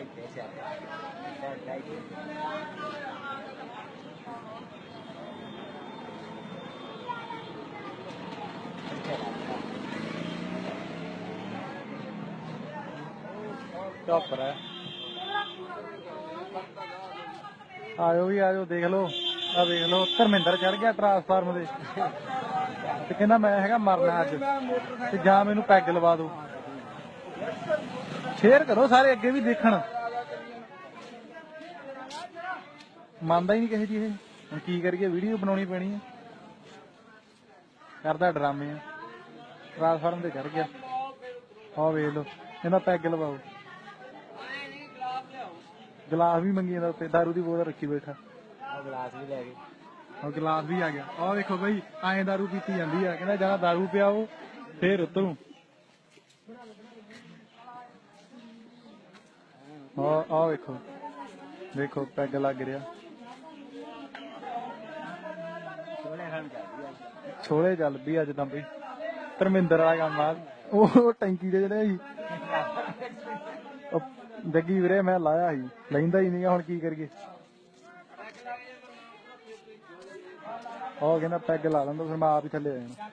ਇੱਥੇ ਸਿਆਪਾ ਸਾਡਾ ਹੀ। ਚੌਪਰ ਹੈ ਆਇਓ ਵੀ ਆਇਓ ਦੇਖ ਲਓ। ਆ ਦੇਖ ਲਓ, ਧਰਮਿੰਦਰ ਚੜ ਗਿਆ ਟਰਾਂਸਫਾਰਮ ਦੇ। ਤੇ ਕਹਿੰਦਾ ਮੈਂ ਹੈਗਾ ਮਰਨਾ ਅੱਜ। ਤੇ ਜਾਂ ਮੈਨੂੰ ਪੈਗ ਲਵਾ ਦਿਓ। ਸ਼ੇਅਰ ਕਰੋ ਸਾਰੇ ਅੱਗੇ ਵੀ ਦੇਖਣ। ਮੰਨਦਾ ਹੀ ਨਹੀਂ ਕਿਸੇ ਦੀ ਇਹ। ਹੁਣ ਕੀ ਕਰੀਏ ਵੀਡੀਓ ਬਣਾਉਣੀ ਪੈਣੀ ਹੈ ਕਰਦਾ ਡਰਾਮੇ ਆ। ਟਰਾਂਸਫਾਰਮ ਤੇ ਚੜ ਗਿਆ। ਆਹ ਵੇਖ ਲਓ ਕਹਿੰਦਾ ਪੈਗ ਲਵਾਓ। ਗਲਾਸ ਵੀ ਮੰਗੀ ਜਾਂਦਾ ਉੱਤੇ ਦਾਰੂ ਦੀ ਬੋਤਲ ਰੱਖੀ ਬੈਠਾ। ਆ ਗਲਾਸ ਵੀ ਲੈ ਗਏ। ਉਹ ਗਲਾਸ ਵੀ ਆ ਗਿਆ। ਆਹ ਵੇਖੋ ਬਈ ਐਂ ਦਾਰੂ ਪੀਤੀ ਜਾਂਦੀ ਆ। ਕਹਿੰਦਾ ਜ਼ਿਆਦਾ ਦਾਰੂ ਪਿਆਓ ਫੇਰ ਉਤਰੂ। ਆਹ ਆਹ ਵੇਖੋ। ਦੇਖੋ ਪੈਗ ਲੱਗ ਰਿਹਾ। ਛੋਲੇ ਚੱਲ ਵੀ ਅੱਜ ਤਾਂ ਬਈ ਧਰਮਿੰਦਰ ਵਾਲਾ ਕੰਮ ਆ। ਉਹ ਟੈਂਕੀ ਦੇ ਜਿਹੜੇ ਸੀ। ਉਹ ਜੱਗੀ ਵੀਰੇ, ਮੈਂ ਲਾਇਆ ਸੀ। ਲੈਂਦਾ ਹੀ ਨਹੀਂਗਾ ਹੁਣ ਕੀ ਕਰੀਏ? ਉਹ ਕਹਿੰਦਾ ਪੈਗ ਲਾ ਲੈਂਦਾ, ਫਿਰ ਮੈਂ ਆਪ ਹੀ ਥੱਲੇ ਆ ਜਾਣਾ।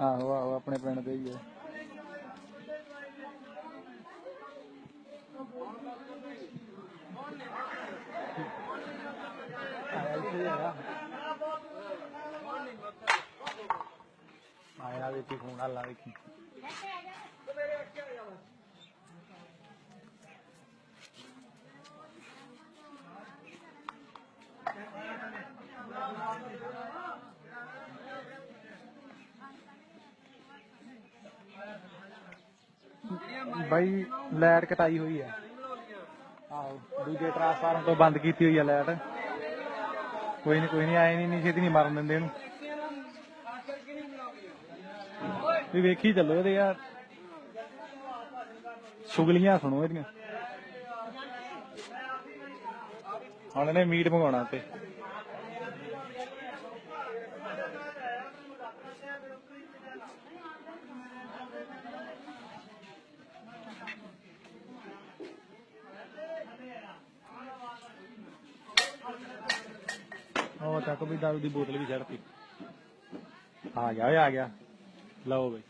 ਆਹੋ ਆਹੋ, ਆਪਣੇ ਪਿੰਡ ਦੇ ਹੀ ਆ। ਆਇਆ ਵੇਖੀ ਫੋਨ ਹੱਲਾ ਵੇਖੀ। ਬਾਈ, ਲਾਈਟ ਕਟਾਈ ਹੋਈ ਹੈ ਆਹੋ, ਦੂਜੇ ਟਰਾਂਸਫਾਰਮ ਤੋਂ ਬੰਦ ਕੀਤੀ ਹੋਈ ਹੈ ਲਾਈਟ। ਕੋਈ ਨਹੀਂ ਕੋਈ ਨਹੀਂ ਆਏ ਨਹੀਂ ਨਹੀਂ ਛੇਤੀ ਨਹੀਂ ਮਰਨ ਦਿੰਦੇ ਇਹਨੂੰ। ਵੀ ਵੇਖੀ ਚੱਲੋ ਇਹਦੇ ਯਾਰ। ਸੁਗਲੀਆਂ ਸੁਣੋ ਇਹਦੀਆਂ। ਹੁਣ ਇਹਨੇ ਮੀਟ ਮੰਗਾਉਣਾ ਤੇ। ਉਹ ਤੱਕ ਵੀ ਦਾਰੂ ਦੀ ਬੋਤਲ ਵੀ ਛੱਡਤੀ ਆ ਗਿਆ ਓਏ, ਆ ਗਿਆ। ਲਓ ਬਈ।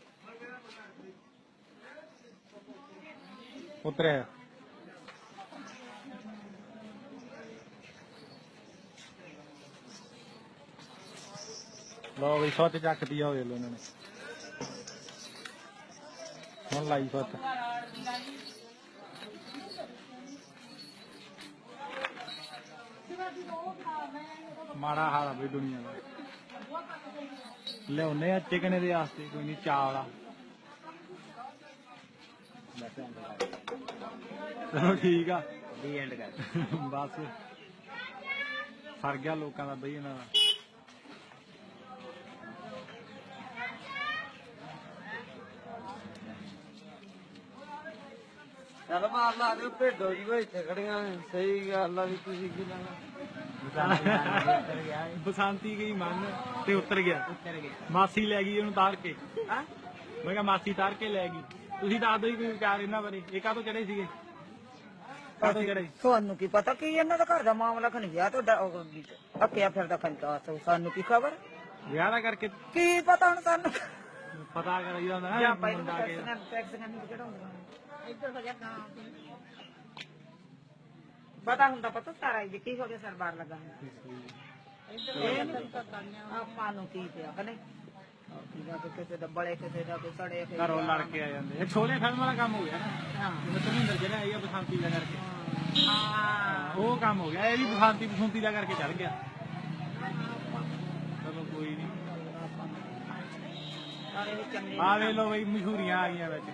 ਉਤਰਿਆ। ਲਓ ਬਈ, ਸੱਚ ਚੱਕਦੀ ਆ ਹੋਏ ਲੋ ਇਹਨਾਂ ਨੇ। ਹੁਣ ਲਾਈ ਸੱਚ। ਮਾੜਾ ਹਾਲ ਆ ਬਈ ਦੁਨੀਆ ਦਾ। ਲਿਆਉਨੇ ਆ ਚਿਕਨ ਦੇ ਵਾਸਤੇ ਕੋਈ ਨਹੀਂ ਚਾਵਲਾ ਚਲੋ ਠੀਕ ਆ। ਦੀ ਐਂਡ ਕਰ ਬਸ। ਸਰ ਗਿਆ ਲੋਕਾਂ ਦਾ ਬਈ ਇਹਨਾਂ ਦਾ। ਚਲ ਮਾਰ ਲਾ ਦੇ ਭੇਡੋ ਜੀ ਕੋਈ ਇੱਥੇ ਖੜੀਆਂ ਨੇ। ਸਹੀ ਗੱਲ ਆ ਵੀ ਤੁਸੀਂ ਕੀ ਲੈਣਾ। ਉੱਤਰ ਗਿਆ ਬਸੰਤੀ ਗਈ ਮੰਨ ਤੇ ਉਤਰ ਗਿਆ। ਉੱਤਰ ਗਿਆ। ਮਾਸੀ ਲੈ ਗਈ ਉਹਨੂੰ ਤਾਰ ਕੇ। ਹਾਂ? ਮੈਂ ਕਿਹਾ ਮਾਸੀ ਤਾਰ ਕੇ ਲੈ ਗਈ। ਤੁਸੀਂ ਦੱਸ ਦਿਓ ਜੀ ਕੋਈ ਵਿਚਾਰ ਇਹਨਾਂ ਬਾਰੇ। ਇਹ ਕਾਹਤੋਂ ਚੜੇ ਸੀਗੇ? ਕਾਹਤੋਂ ਚੜੇ ਤੁਹਾਨੂੰ ਕੀ ਪਤਾ ਕੀ ਇਹਨਾਂ ਦਾ ਘਰ ਦਾ ਮਾਮਲਾ ਖਣ ਗਿਆ ਤੁਹਾਡਾ ਉਹ ਅੱਕਿਆ ਫਿਰਦਾ ਖੰਦਾ ਸਾਨੂੰ ਕੀ ਖਬਰ? ਵਿਆਹ ਦਾ ਕਰਕੇ ਕੀ ਪਤਾ ਹੁਣ ਸਾਨੂੰ? ਪਤਾ ਕਰੀਦਾ ਹੁੰਦਾ ਜਾਂ ਨਾ ਪਹਿਲਾਂ ਮੁੰਡਾ ਕੇ। ਟੈਕਸ ਟੈਕਸ ਨਹੀਂ ਕਿਹੜਾ ਇੱਧਰ ਹੋ ਜਾ ਪਤਾ ਹੁੰਦਾ ਪਤਾ ਸਾਰਾ ਇਹ ਕੀ ਹੋ ਗਿਆ ਸਰਬਾਰ ਲੱਗਾ ਆਪਾਂ ਨੂੰ ਕੀ ਪਿਆ ਕਨੇ ਕਿਸੇ ਦਾ ਬੜੇ ਕਿਸੇ ਦਾ ਕੋਈ ਸੜੇ ਕਿਸੇ ਘਰੋਂ ਲੜ ਕੇ ਆ ਜਾਂਦੇ। ਇਹ ਛੋਲੇ ਫਿਲਮ ਵਾਲਾ ਕੰਮ ਹੋ ਗਿਆ ਨਾ। ਹਾਂ। ਧਰਮਿੰਦਰ ਜਿਹੜਾ ਆਈ ਆ ਬਸੰਤੀ ਦਾ ਕਰਕੇ। ਹਾਂ। ਉਹ ਕੰਮ ਹੋ ਗਿਆ। ਇਹ ਵੀ ਬਸੰਤੀ ਬਸੰਤੀ ਦਾ ਕਰਕੇ ਚੜ ਗਿਆ। ਚਲੋ ਕੋਈ ਨਹੀਂ ਸਾਰੇ ਆ ਵੇ ਲੋ ਬਈ ਮਸ਼ਹੂਰੀਆਂ ਆ ਗਈਆਂ ਵਿੱਚ।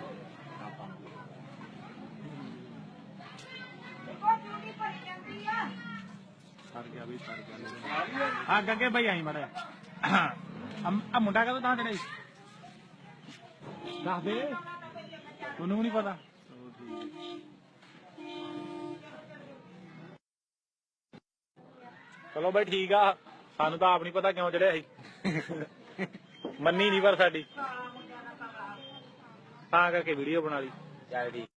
ਸਰ ਗਿਆ ਬਈ ਸਰ ਗਿਆ ਆ ਗੱਗੇ ਬਈ ਆਈ ਮੜਾ ਆ ਮੁੰਡਾ ਕਦੋਂ ਤਾਂ ਚੜਾਈ ਦੱਸ ਦੇ। ਉਹਨੂੰ ਨਹੀਂ ਪਤਾ। ਚਲੋ ਬਈ ਠੀਕ ਆ। ਸਾਨੂੰ ਤਾਂ ਆਪ ਨਹੀਂ ਪਤਾ ਕਿਉਂ ਚੜਿਆ ਸੀ। ਮੰਨੀ ਨਹੀਂ ਪਰ ਸਾਡੀ। ਤਾਂ ਕਰਕੇ ਵੀਡੀਓ ਬਣਾ ਲਈ। ਚੱਲ ਠੀਕ।